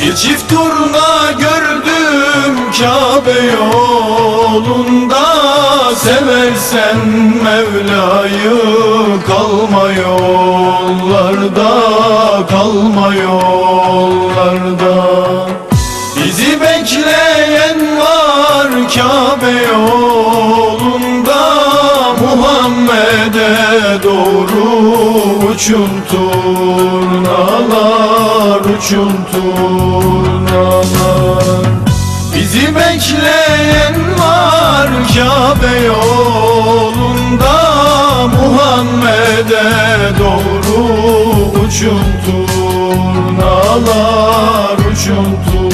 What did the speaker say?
Bir çift turna gördüm Kabe yolunda. Seversen Mevla'yı kalma yollarda Kalma yollarda. Bizi bekleyen var Kabe yolunda. Muhammed'e doğru uçun turnalar Uçun turnalar Bizi bekleyen var Kabe yolunda. Muhammed'e doğru uçun turnalar Uçun turnalar